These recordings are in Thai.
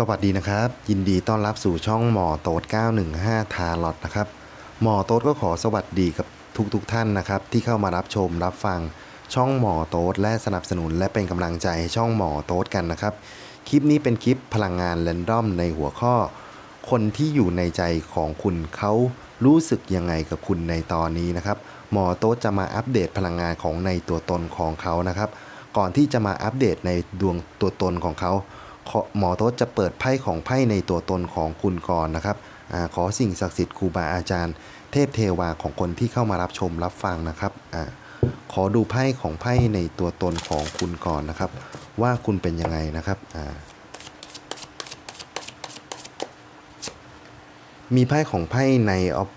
สวัสดีนะครับ ยินดีต้อนรับสู่ช่องหมอโต๊ด915 ทาลอตนะครับ หมอโต๊ดก็ขอสวัสดีกับทุกๆทท่านนะครับ ที่เข้ามารับชมรับฟังช่องหมอโต๊ดและสนับสนุนและเป็นกำลังใจให้ช่องหมอโต๊ดกันนะครับ คลิปนี้เป็นคลิปพลังงานแรนดอมในหัวข้อ คนที่อยู่ในใจของคุณเขารู้สึกยังไงกับคุณในตอนนี้นะครับ หมอโต๊ดจะมาอัปเดตพลังงานของในตัวตนของเขานะครับ ก่อนที่จะมาอัปเดตในดวงตัวตนของเขา หมอโต๊ดจะเปิดไพ่ของไพ่ในตัวตนของคุณก่อนนะครับอขอสิ่งศักดิ์สิทธิ์ครูบาอาจารย์ เทพเทวาของคนที่เข้ามารับชมรับฟังนะครับอขอดูไพ่ของไพ่ในตัวตนของคุณก่อนนะครับ ว่าคุณเป็นยังไงนะครับมีไพ่ของไพ่ในออฟ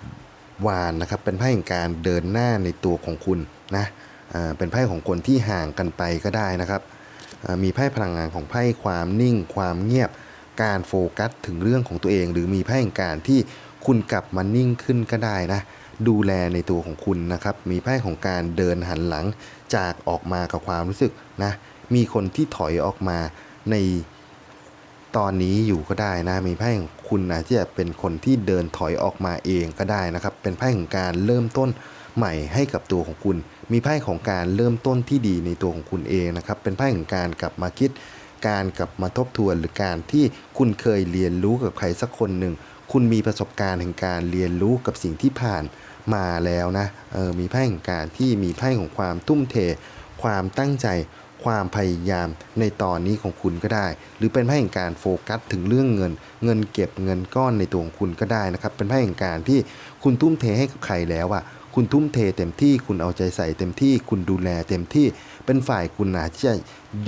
วานนะครับเป็นไพ่แห่งการเดินหน้าในตัวของคุณนะเป็นไพ่ของคนที่ห่างกันไปก็ได้นะครับ มีไพ่พลังงานของไพ่ความนิ่ง ความเงียบ การโฟกัสถึงเรื่องของตัวเอง หรือมีไพ่แห่งการที่คุณกลับมานิ่งขึ้นก็ได้นะดูแลในตัวของคุณนะครับ มีไพ่ของการเดินหันหลังจากออกมากับความรู้สึกนะ มีคนที่ถอยออกมาในตอนนี้อยู่ก็ได้นะ มีไพ่ของคุณอาจจะเป็นคนที่เดินถอยออกมาเองก็ได้นะครับ เป็นไพ่ของการเริ่มต้น ใหม่ให้กับตัวของคุณ มีไพ่ของการเริ่มต้นที่ดีในตัวของคุณเองนะครับ เป็นไพ่ของการกลับมาคิด การกลับมาทบทวนหรือการที่คุณเคยเรียนรู้กับใครสักคนหนึ่ง คุณมีประสบการณ์แห่งการเรียนรู้กับสิ่งที่ผ่านมาแล้วนะ เออ มีไพ่แห่งการที่มีไพ่ของความทุ่มเท ความตั้งใจ ความพยายามในตอนนี้ของคุณก็ได้ หรือเป็นไพ่แห่งการโฟกัสถึงเรื่องเงิน เงินเก็บเงินก้อนในตัวของคุณก็ได้นะครับ เป็นไพ่แห่งการที่คุณทุ่มเทให้กับใครแล้วอะ คุณทุ่มเทเต็มที่คุณเอาใจใส่เต็มที่คุณดูแลเต็มที่เป็นฝ่ายคุณอาจจะ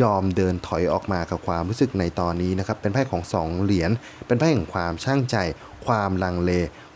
ยอมเดินถอยออกมากับความรู้สึกในตอนนี้นะครับ เป็นไพ่ของสองเหรียญเป็นไพ่แห่งความช่างใจ ความลังเล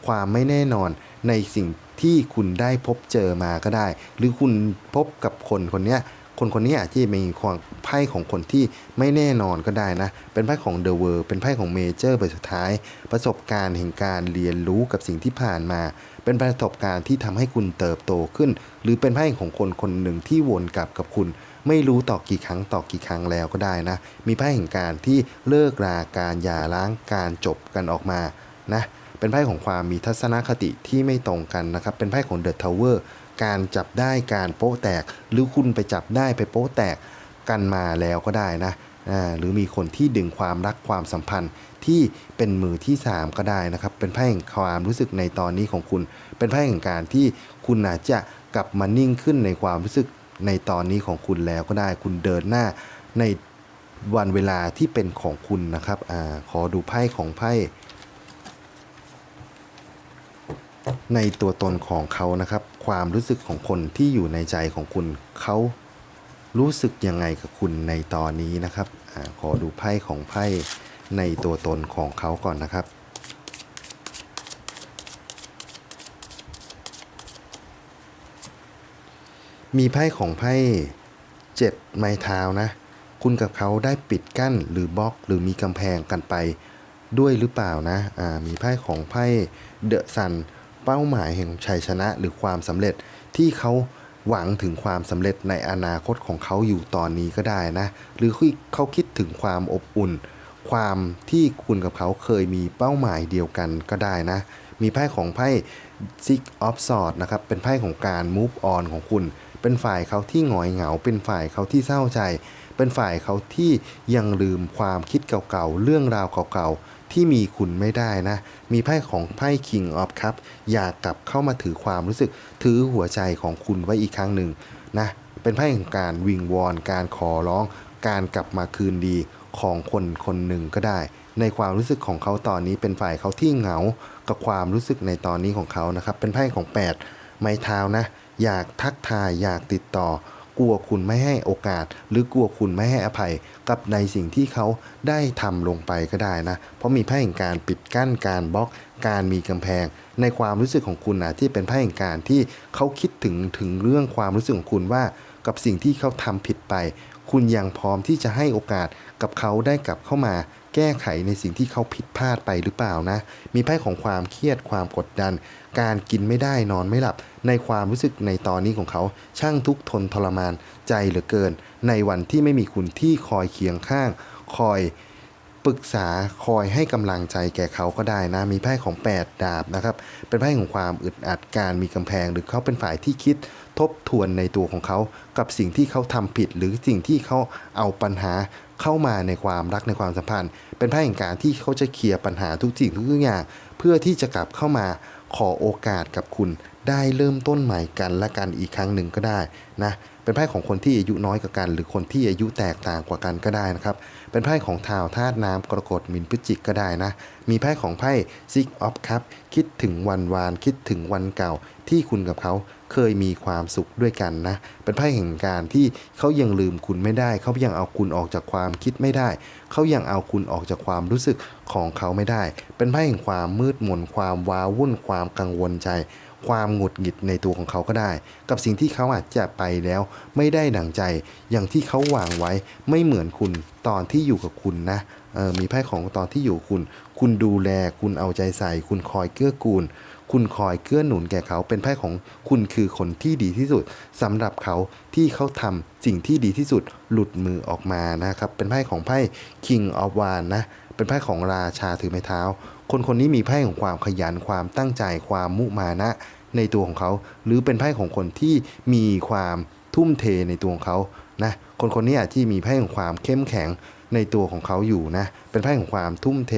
ความไม่แน่นอนในสิ่งที่คุณได้พบเจอมาก็ได้ หรือคุณพบกับคนคนนี้ คนคนนี้อาจจะมีความไพ่ของคนที่ไม่แน่นอนก็ได้นะ เป็นไพ่ของ The World เป็นไพ่ของเมเจอร์ใบสุดท้าย ประสบการณ์แห่งการเรียนรู้กับสิ่งที่ผ่านมา เป็นประสบการณ์ที่ทำให้คุณเติบโตขึ้น หรือเป็นไพ่ของคนคนหนึ่งที่วนกลับกับคุณ ไม่รู้ต่อกี่ครั้งต่อกี่ครั้งแล้วก็ได้นะ มีไพ่แห่งการที่เลิกราการหย่าร้างการจบกันออกมานะเป็นไพ่ของความมีทัศนคติที่ไม่ตรงกันนะครับ เป็นไพ่ของ The Tower การจับได้การโป๊ะแตก หรือคุณไปจับได้ไปโป๊ะแตกกันมาแล้วก็ได้นะหรือมีคนที่ดึงความรักความสัมพันธ์ที่เป็นมือที่ 3 ก็ได้นะครับ เป็นไพ่แห่งความรู้สึกในตอนนี้ของคุณ เป็นไพ่แห่งการที่คุณอาจจะกลับมานิ่งขึ้นในความรู้สึกในตอนนี้ของคุณแล้วก็ได้ คุณเดินหน้าในวันเวลาที่เป็นของคุณนะครับอขอดูไพ่ของไพ่ในตัวตนของเขานะครับ ความรู้สึกของคนที่อยู่ในใจของคุณเขารู้สึกยังไงกับคุณในตอนนี้นะครับอขอดูไพ่ของไพ่ในตัวตนของเขาก่อนนะครับ มีไพ่ของไพ่เจ็ดไม้เท้านะ คุณกับเขาได้ปิดกั้นหรือบล็อกหรือมีกำแพงกันไปด้วยหรือเปล่านะ มีไพ่ของไพ่เดอะซัน เป้าหมายแห่งชัยชนะหรือความสำเร็จที่เขาหวังถึงความสำเร็จในอนาคตของเขาอยู่ตอนนี้ก็ได้นะ หรือเขาคิดถึงความอบอุ่น ความที่คุณกับเขาเคยมีเป้าหมายเดียวกันก็ได้นะ มีไพ่ของไพ่ Six of Swords นะครับ เป็นไพ่ของการ move on ของคุณ เป็นฝ่ายเขาที่หงอยเหงา เป็นฝ่ายเขาที่เศร้าใจ เป็นฝ่ายเขาที่ยังลืมความคิดเก่าๆ เรื่องราวเก่าๆ ที่มีคุณไม่ได้นะ มีไพ่ของไพ่ King of Cup อยากกลับเข้ามาถือความรู้สึกถือหัวใจของคุณไว้อีกครั้งหนึ่งนะเป็นไพ่แห่งการวิงวอนการขอร้อง การกลับมาคืนดีของคนคนหนึ่งก็ได้ ในความรู้สึกของเขาตอนนี้เป็นฝ่ายเขาที่เหงากับความรู้สึกในตอนนี้ของเขานะครับเป็นไพ่ของ 8 ไม้เท้านะ อยากทักทายอยากติดต่อ กลัวคุณไม่ให้โอกาส หรือกลัวคุณไม่ให้อภัยกับในสิ่งที่เขาได้ทำลงไปก็ได้นะ เพราะมีไพ่แห่งการปิดกั้นการบล็อกการมีกำแพง ในความรู้สึกของคุณนะที่เป็นไพ่แห่งการที่เขาคิดถึงถึงเรื่องความรู้สึกของคุณว่ากับสิ่งที่เขาทำผิดไป คุณยังพร้อมที่จะให้โอกาสกับเขาได้กลับเข้ามาแก้ไขในสิ่งที่เขาผิดพลาดไปหรือเปล่านะ มีไพ่ของความเครียดความกดดัน การกินไม่ได้นอนไม่หลับ ในความรู้สึกในตอนนี้ของเขา ช่างทุกทนทรมานใจเหลือเกิน ในวันที่ไม่มีคุณที่คอยเคียงข้าง คอยปรึกษาคอยให้กำลังใจแก่เขาก็ได้นะ มีไพ่ของ 8 ดาบนะครับ เป็นไพ่ของความอึดอัดการมีกำแพง หรือเขาเป็นฝ่ายที่คิดทบทวนในตัวของเขา กับสิ่งที่เขาทำผิด หรือสิ่งที่เขาเอาปัญหาเข้ามาในความรักในความสัมพันธ์ เป็นไพ่แห่งการที่เขาจะเคลียร์ปัญหาทุกสิ่งทุกอย่าง เพื่อที่จะกลับเข้ามาขอโอกาสกับคุณ ได้เริ่มต้นใหม่กันและกันอีกครั้งหนึ่งก็ได้นะเป็นไพ่ของคนที่อายุน้อยกว่ากัน หรือคนที่อายุแตกต่างกว่ากันก็ได้นะครับ เป็นไพ่ของทาวธาตุน้ำกรกฎมินพฤจิกก็ได้นะ มีไพ่ของไพ่ Six of Cup คิดถึงวันวานคิดถึงวันเก่า ที่คุณกับเขาเคยมีความสุขด้วยกันนะ เป็นไพ่แห่งการที่เขายังลืมคุณไม่ได้ เขายังเอาคุณออกจากความคิดไม่ได้ เขายังเอาคุณออกจากความรู้สึกของเขาไม่ได้ เป็นไพ่แห่งความมืดมนความว้าวุ่นความกังวลใจ ความหงุดหงิดในตัวของเขาก็ได้ กับสิ่งที่เขาอาจจะไปแล้วไม่ได้ดั่งใจ อย่างที่เขาวางไว้ไม่เหมือนคุณตอนที่อยู่กับคุณนะออมีไพ่ของตอนที่อยู่คุณ คุณดูแล คุณเอาใจใส่ คุณคอยเกื้อกูล คุณคอยเกื้อหนุนแก่เขา เป็นไพ่ของคุณคือคนที่ดีที่สุดสำหรับเขาที่เขาทำสิ่งที่ดีที่สุดหลุดมือออกมานะครับ เป็นไพ่ของไพ่ King of w a n นะ เป็นไพ่ของราชาถือไม้เท้า คนคนนี้มีไพ่ของความขยันความตั้งใจความมุมานะในตัวของเขา หรือเป็นไพ่ของคนที่มีความทุ่มเทในตัวของเขานะคนคนนี้อาจที่มีไพ่ของความเข้มแข็งในตัวของเขาอยู่นะ เป็นไพ่ของความทุ่มเท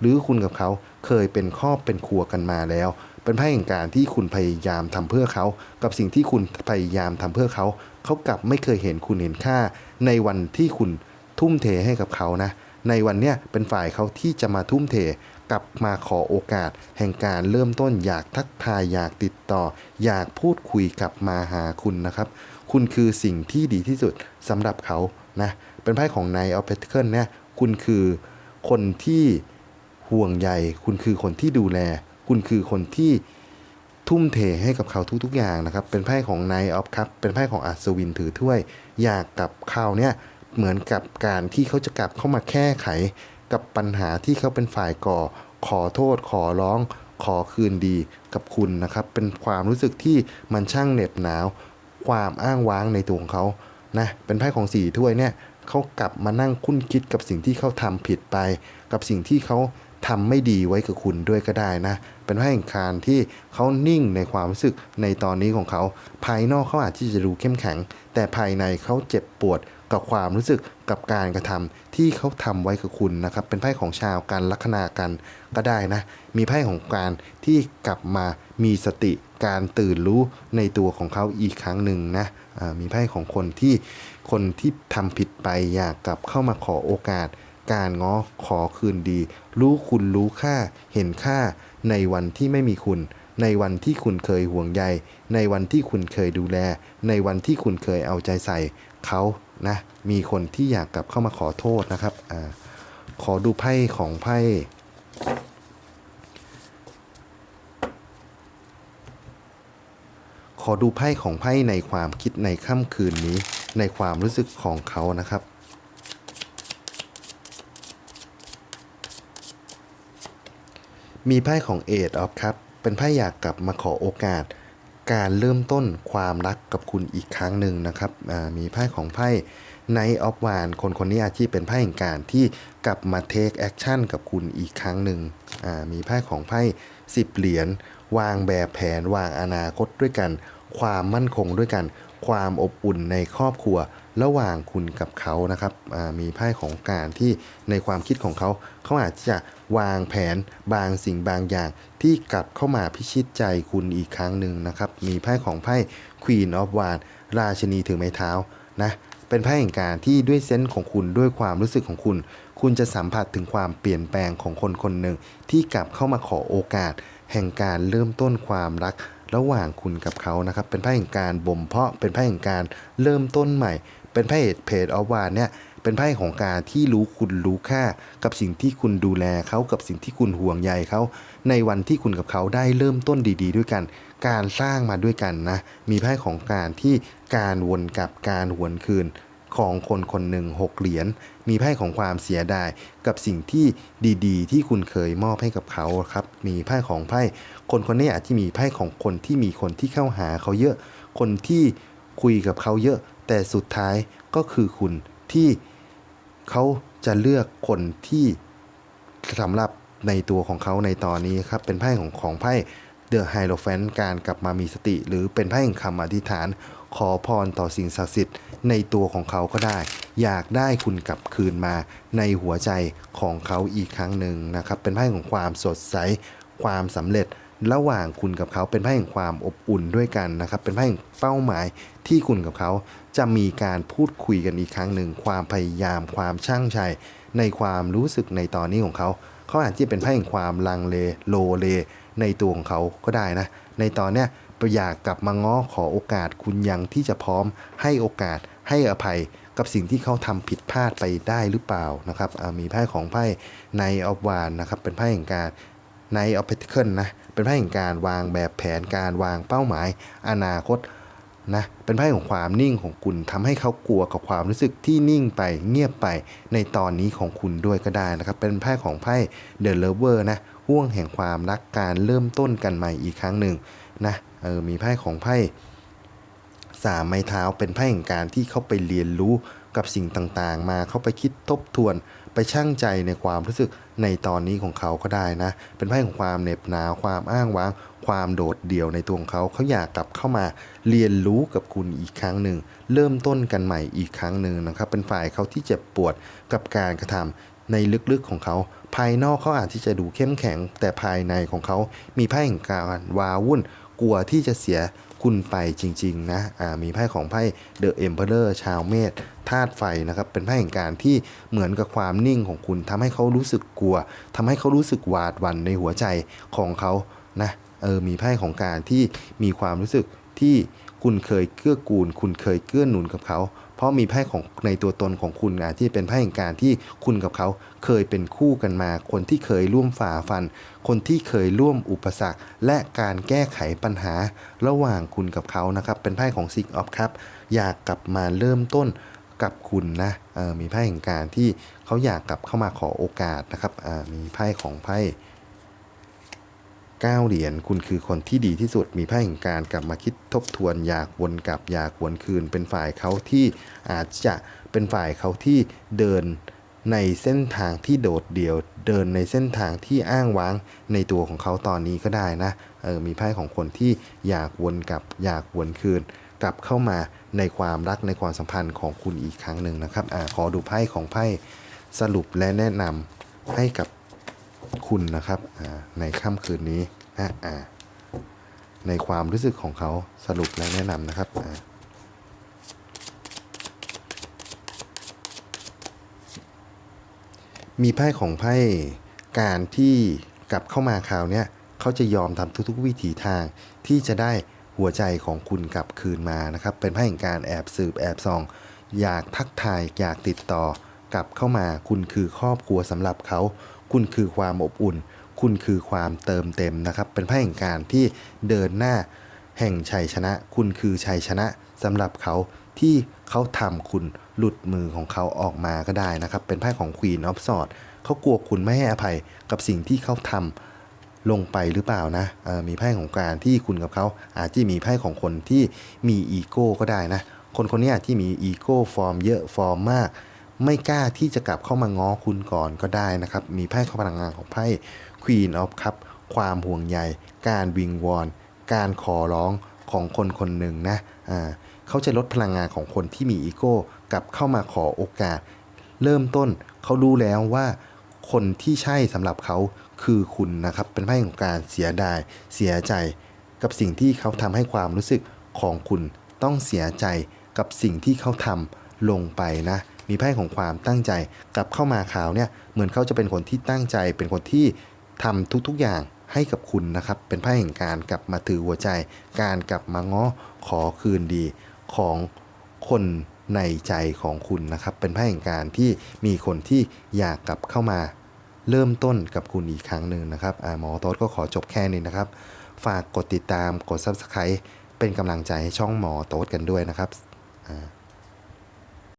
หรือคุณกับเขาเคยเป็นครอบเป็นครัวกันมาแล้ว เป็นไพ่แห่งการที่คุณพยายามทำเพื่อเขา กับสิ่งที่คุณพยายามทำเพื่อเขา เขากลับไม่เคยเห็นคุณเห็นค่า ในวันที่คุณทุ่มเทให้กับเขานะ ในวันเนี้ยเป็นฝ่ายเขาที่จะมาทุ่มเทกลับมาขอโอกาส แห่งการเริ่มต้นอยากทักทายอยากติดต่อ อยากพูดคุยกลับมาหาคุณนะครับ คุณคือสิ่งที่ดีที่สุดสำหรับเขานะเป็นไพ่ของ Knight of Pentacles เนี่ยคุณคือคนที่ห่วงใยคุณคือคนที่ดูแล คุณคือคนที่ทุ่มเทให้กับเขาทุกๆอย่างนะครับ เป็นไพ่ของ Knight of Cup เป็นไพ่ของอัศวินถือถ้วย อยากกับเขาเนี่ย เหมือนกับการที่เขาจะกลับเข้ามาแก้ไขกับปัญหาที่เขาเป็นฝ่ายก่อ ขอโทษขอร้อง ขอคืนดีกับคุณนะครับ เป็นความรู้สึกที่มันช่างเหน็บหนาว ความอ้างว้างในตัวของเขานะเป็นไพ่ของสี่ถ้วยเนี่ยเขากลับมานั่งคุ้นคิดกับสิ่งที่เขาทำผิดไป กับสิ่งที่เขาทำไม่ดีไว้กับคุณด้วยก็ได้นะ เป็นไพ่แห่งการที่เขานิ่งในความรู้สึกในตอนนี้ของเขา ภายนอกเขาอาจที่จะดูเข้มแข็ง แต่ภายในเขาเจ็บปวด กับความรู้สึกกับการกระทำที่เขาทำไว้กับคุณนะครับ เป็นไพ่ของชาวการลัคนากันก็ได้นะ มีไพ่ของการที่กลับมามีสติการตื่นรู้ในตัวของเขาอีกครั้งหนึ่งนะมีไพ่ของคนที่คนที่ทำผิดไปอยากกลับเข้ามาขอโอกาส การง้อขอคืนดี รู้คุณรู้ค่าเห็นค่าในวันที่ไม่มีคุณในวันที่คุณเคยห่วงใย ในวันที่คุณเคยดูแล ในวันที่คุณเคยเอาใจใส่ เขา นะมีคนที่อยากกลับเข้ามาขอโทษนะครับอขอดูไพ่ของไพ่ขอดูไพ่ของไพ่ในความคิดในค่ำคืนนี้ ในความรู้สึกของเขานะครับ มีไพ่ของเอ of อฟครับ เป็นไพ่อยากกลับมาขอโอกาส การเริ่มต้นความรักกับคุณอีกครั้งหนึ่งนะครับมีไพ่ของไพ่ Knight of w a n คนคนนี้อาชีพเป็นไพ่แห่งการที่กลับมา take action กับคุณอีกครั้งหนึ่งมีไพ่ของไพ่สิบเหรียญวางแบบแผนวางอนาคตด้วยกัน ความมั่นคงด้วยกัน ความอบอุ่นในครอบครัวระหว่างคุณกับเขานะครับมีไพ่ของการที่ในความคิดของเขาเขาอาจจะ วางแผนบางสิ่งบางอย่าง ที่กลับเข้ามาพิชิตใจคุณอีกครั้งหนึ่งนะครับ มีไพ่ของไพ่ Queen of w a n ราชินีถือไม้เท้านะเป็นไพ่แห่งการที่ด้วยเซนส์ของคุณด้วยความรู้สึกของคุณ คุณจะสัมผัสถึงความเปลี่ยนแปลงของคนคนหนึ่ง ที่กลับเข้ามาขอโอกาส แห่งการเริ่มต้นความรักระหว่างคุณกับเขานะครับ เป็นไพ่แห่งการบ่มเพาะเป็นไพ่แห่งการเริ่มต้นใหม่ เป็นไพ่เพจออฟวานเนี่ย เป็นไพ่ของการที่รู้คุณรู้ค่ากับสิ่งที่คุณดูแลเขากับสิ่งที่คุณห่วงใยเขาในวันที่คุณกับเขาได้เริ่มต้นดี ๆ ด้วยกัน การสร้างมาด้วยกันนะ มีไพ่ของการที่การวนกลับการหวนคืนของคนคนหนึ่งหกเหรียญมีไพ่ของความเสียดายกับสิ่งที่ดีๆ ที่คุณเคยมอบให้กับเขาครับ มีไพ่ของไพ่คนคนนี้อาจจะมีไพ่ของคนที่มีคนที่เข้าหาเขาเยอะ คนที่คุยกับเขาเยอะ แต่สุดท้ายก็คือคุณที่ เขาจะเลือกคนที่สำหรับในตัวของเขาในตอนนี้ครับ เป็นไพ่ของของไพ่เดอะไฮโลแฟนการกลับมามีสติ หรือเป็นไพ่แห่งคำอธิษฐาน ขอพรต่อสิ่งศักดิ์สิทธิ์ในตัวของเขาก็ได้ อยากได้คุณกลับคืนมาในหัวใจของเขาอีกครั้งหนึ่งนะครับ เป็นไพ่ของความสดใส ความสำเร็จ ระหว่างคุณกับเขาเป็นไพ่แห่งความอบอุ่นด้วยกันนะครับ เป็นไพ่แห่งเป้าหมายที่คุณกับเขาจะมีการพูดคุยกันอีกครั้งหนึ่ง ความพยายามความช่างชัยในความรู้สึกในตอนนี้ของเขาเขาอาจจะเป็นไพ่แห่งความลังเลโลเล ในตัวของเขาก็ได้นะ ในตอนเนี้ยอยากกลับมาง้อขอโอกาสคุณยังที่จะพร้อมให้โอกาสให้อภัยกับสิ่งที่เขาทำผิดพลาดไปได้หรือเปล่านะครับมีไพ่ของไพ่ในออฟวานนะครับเป็นไพ่แห่งการในออฟเพติเคิลนะ เป็นไพ่แห่งการวางแบบแผนการวางเป้าหมาย อนาคตนะเป็นไพ่ของความนิ่งของคุณทำให้เขากลัวกับความรู้สึกที่นิ่งไปเงียบไปในตอนนี้ของคุณด้วยก็ได้นะครับ เป็นไพ่ของไพ่เดอะเลเวอร์นะห่วงแห่งความรักการเริ่มต้นกันใหม่อีกครั้งหนึ่งนะเออมีไพ่ของไพ่สามไม้เท้าเป็นไพ่แห่งการที่เขาไปเรียนรู้กับสิ่งต่างๆ มาเขาไปคิดทบทวน ไปชั่งใจในความรู้สึกในตอนนี้ของเขาก็ได้นะ เป็นไพ่ของความเหน็บหนาวความอ้างว้าง ความโดดเดี่ยวในตัวของเขาเขาอยากกลับเข้ามาเรียนรู้กับคุณอีกครั้งหนึ่ง เริ่มต้นกันใหม่อีกครั้งหนึ่งนะครับ เป็นฝ่ายเขาที่เจ็บปวดกับการกระทำในลึกๆของเขา ภายนอกเขาอาจที่จะดูเข้มแข็ง แต่ภายในของเขามีไพ่แห่งการวาวุ่น กลัวที่จะเสีย คุณไปจริงๆนะะมีไพ่ของไพ่เดอะเอ็มเพลเรอร์ชาวเมษธาตุไฟนะครับ เป็นไพ่แห่งการที่เหมือนกับความนิ่งของคุณทำให้เขารู้สึกกลัวทำให้เขารู้สึกหวาดหวั่นในหัวใจของเขานะเออมีไพ่ของการที่มีความรู้สึกที่คุณเคยเกื้อกูล คุณเคยเกื้อหนุนกับเขา ราะมีไพ่ของในตัวตนของคุณอาที่เป็นไพ่แห่งการที่คุณกับเขาเคยเป็นคู่กันมา คนที่เคยร่วมฝ่าฟัน คนที่เคยร่วมอุปสรรค และการแก้ไขปัญหาระหว่างคุณกับเขานะครับ เป็นไพ่ของซิกออฟครับอยากกลับมาเริ่มต้นกับคุณนะมีไพ่แห่งการที่เขาอยากกลับเข้ามาขอโอกาสนะครับมีไพ่ของไพ่ เก้าเหรียญคุณคือคนที่ดีที่สุดมีไพ่แห่งการกลับมาคิดทบทวนอยากวนกลับอยากวนคืน เป็นฝ่ายเขาที่อาจจะเป็นฝ่ายเขาที่เดินในเส้นทางที่โดดเดี่ยว เดินในเส้นทางที่อ้างว้างในตัวของเขาตอนนี้ก็ได้นะเออมีไพ่ของคนที่อยากวนกลับอยากวนคืน กลับเข้ามาในความรักในความสัมพันธ์ของคุณอีกครั้งหนึ่งนะครับอ่าขอดูไพ่ของไพ่สรุปและแนะนำให้กับ คุณนะครับในค่ำคืนนี้ในความรู้สึกของเขาสรุปและแนะนำนะครับมีไพ่ของไพ่การที่กลับเข้ามาคราวนี้เขาจะยอมทำทุกๆ วิถีทางที่จะได้หัวใจของคุณกลับคืนมานะครับ เป็นไพ่แห่งการแอบสืบแอบส่อง อยากทักทายอยากติดต่อกลับเข้ามาคุณคือครอบครัวสำหรับเขา คุณคือความอบอุ่น คุณคือความเติมเต็มนะครับ เป็นไพ่แห่งการที่เดินหน้าแห่งชัยชนะ คุณคือชัยชนะสำหรับเขาที่เขาทำคุณหลุดมือของเขาออกมาก็ได้นะครับ เป็นไพ่ของ Queen of Swords เขากลัวคุณไม่ให้อภัยกับสิ่งที่เขาทำลงไปหรือเปล่านะมีไพ่ของการที่คุณกับเขาอาจจะมีไพ่ของคนที่มีอีโก้ก็ได้นะ คนคนนี้ที่มีอีโก้ฟอร์มเยอะฟอร์มมาก ไม่กล้าที่จะกลับเข้ามาง้อคุณก่อนก็ได้นะครับ มีไพ่ข้าพลังงานของไพ่ Queen of Cup ความห่วงใย การวิงวอน การขอร้องของคนคนหนึ่งนะอ่าเขาจะลดพลังงานของคนที่มีอีโก้กลับเข้ามาขอโอกาส เริ่มต้นเขารู้แล้วว่าคนที่ใช่สำหรับเขาคือคุณนะครับ เป็นไพ่ของการเสียดาย เสียใจ กับสิ่งที่เขาทำให้ความรู้สึกของคุณต้องเสียใจกับสิ่งที่เขาทำลงไปนะ มีไพ่ของความตั้งใจกลับเข้ามาข่าวเนี่ยเหมือนเขาจะเป็นคนที่ตั้งใจ เป็นคนที่ทำทุกๆอย่างให้กับคุณนะครับ เป็นไพ่แห่งการกลับมาถือหัวใจ การกลับมาง้อขอคืนดีของคนในใจของคุณนะครับ เป็นไพ่แห่งการที่มีคนที่อยากกลับเข้ามา เริ่มต้นกับคุณอีกครั้งหนึ่งนะครับหมอโต๊ดก็ขอจบแค่นี้นะครับ ฝากกดติดตามกด Subscribe เป็นกำลังใจให้ช่องหมอโต๊ดกันด้วยนะครับอ่า